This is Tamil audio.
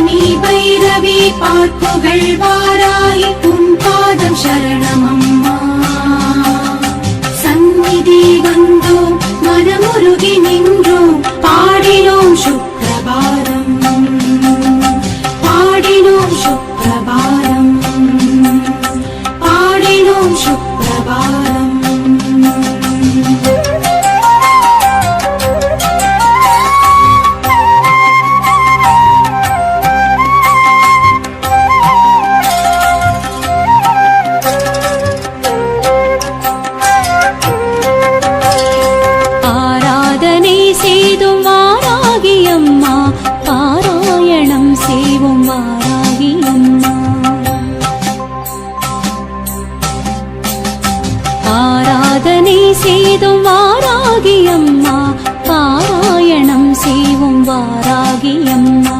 பஞ்சமி பைரவி பார்ப்புகள் வாராய் உன் பாதம் சரணமம்மா. சந்நிதி வந்தோம் மனமுருகி நின்றோம் பாடினோம் சுப்பிரபாரம் பாடினோம் சுப்பிரபாரம் பாடினோம் சுப்பிரபாரம் செய்வோம் மாறாகி அம்மா. ஆராதனை செய்தும் வாராகி அம்மா. பாராயணம் செய்வோம் வாராகி வாராகியம்மா